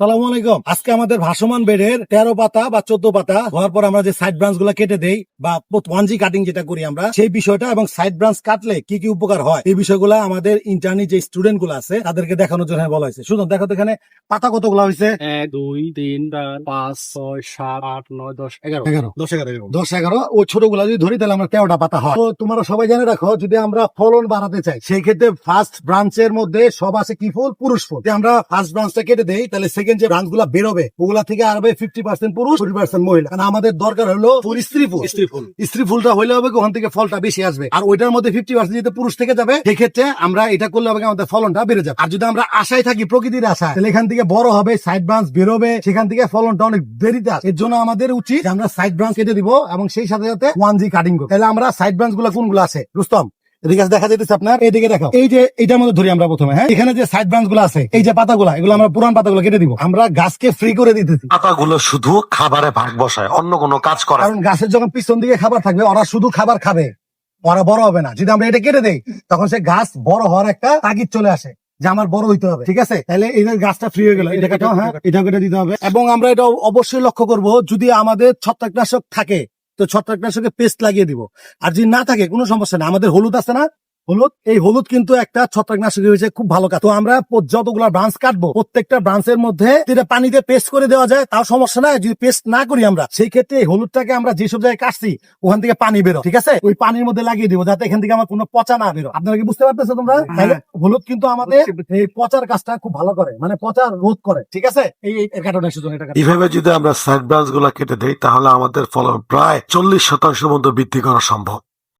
সালামু আলাইকুম। আজকে আমাদের ভাসমান বেডের তেরো পাতা বা চোদ্দ পাতা হওয়ার পর আমরা যে সাইড ব্রাঞ্চগুলা কেটে দেই বা ওয়ান জি কাটিং যেটা করি আমরা সেই বিষয়টা এবং সাইড ব্রাঞ্চ কাটলে কি কি উপকার হয় এই বিষয়গুলো আমাদের ইন্টারনি যে স্টুডেন্টগুলো আছে তাদেরকে দেখানোর জন্য বলা হয়েছে। শুনুন দেখো এখানে পাতা কতগুলো হয়েছে? এক দুই তিন চার পাঁচ ছয় সাত আট নয় দশ এগারো। এগারো। দশ এগারো দশ এগারো। ওই ছোটগুলা যদি ধরি তাহলে আমরা তেরোটা পাতা হয়। তো তোমরা সবাই জেনে রাখো যদি আমরা ফলন বাড়াতে চাই সেই ক্ষেত্রে ফার্স্ট ব্রাঞ্চের মধ্যে সব আছে কি ফুল? পুরুষ ফুল। আমরা ফার্স্ট ব্রাঞ্চটা কেটে দেই তাহলে সেকেন্ড যে ব্রাঞ্চগুলা বেরোবে ওগুলা থেকে আসবে ফিফটি পার্সেন্ট পুরুষ ফিফটি পার্সেন্ট মহিলা। কারণ আমাদের দরকার হলো ফুল স্ত্রী ফুল। স্ত্রী ফুল। স্ত্রী ফুলটা হইলে হবে ওখান থেকে ফলটা বেশি আসবে। আর ওইটার মধ্যে ফিফটি পার্সেন্ট যদি পুরুষ থেকে যাবে সেক্ষেত্রে আমরা এটা করলে হবে আমাদের ফলনটা বেড়ে যাবে। আর যদি আমরা আশায় থাকি প্রকৃতির আশা তাহলে এখান থেকে বড় হবে সাইড ব্রাঞ্চ বেরোবে সেখান থেকে ফলনটা অনেক দেরিতে আসে এর জন্য আমাদের উচিত আমরা সাইড ব্রাঞ্চ কেটে দিব এবং সেই সাথে সাথে ওয়ান জি কাটিং করব। তাহলে আমরা সাইড ব্রাঞ্চগুলো কোনগুলো আছে? রুস্তম এদিকে দেখা যেতেছে আপনার এদিকে দেখো এই যে এটার মধ্যে ধরি আমরা প্রথমে হ্যাঁ? এখানে যে সাইড ব্রাঞ্চগুলো আছে এই যে পাতাগুলো এগুলো আমরা পুরান পাতাগুলো কেটে দিব। আমরা গাছকে ফ্রি করে দিতেছি। পাতাগুলো শুধু খাবারে ভাগ বসায় অন্য কোনো কাজ করে কারণ গাছের যখন পিছন দিকে খাবার থাকবে ওরা শুধু খাবার খাবে। ওরা বড় হবে না। যদি আমরা এটা কেটে দেই তখন সে গাছ বড় হওয়ার একটা তাগিদ চলে আসে যে আমার বড় হইতে হবে ঠিক আছে? তাহলে এই গাছটা ফ্রি হয়ে গেল এটা কেটে হ্যাঁ? এটা কেটে দিতে হবে। এবং আমরা এটা অবশ্যই লক্ষ্য করব যদি আমাদের ছত্রাকনাশক থাকে তো ছত্রাকনাশকের পেস্ট লাগিয়ে দিব। আর যদি না থাকে, কোনো সমস্যা না আমাদের হলুদ আছে না? হলুদ এই হলুদ কিন্তু একটা ছত্রাকনাশক হয়েছে খুব ভালো কাজ। তো আমরা যতগুলা ব্রাঞ্চ কাটবো প্রত্যেকটা ব্রাঞ্চের মধ্যে যেটা পানিতে পেস্ট করে দেওয়া যায় তাও সমস্যা নাই যদি পেস্ট না করি আমরা সেই ক্ষেত্রে এই হলুদটাকে আমরা যেসব জায়গায় কাটছি ওখান থেকে পানি বেরো ঠিক আছে? ওই পানির মধ্যে লাগিয়ে দিব যাতে এখান থেকে আমার কোনো পচা না বেরো। আপনারা কি বুঝতে পারতেছো তোমরা? হলুদ কিন্তু আমাদের এই পচার কাজটা খুব ভালো করে মানে পচার রোধ করে ঠিক আছে? এই কারণে এটা এইভাবে যদি আমরা সাইড ব্রাঞ্চগুলা কেটে দেই তাহলে আমাদের ফলন প্রায় চল্লিশ শতাংশের মতো বৃদ্ধি করা সম্ভব।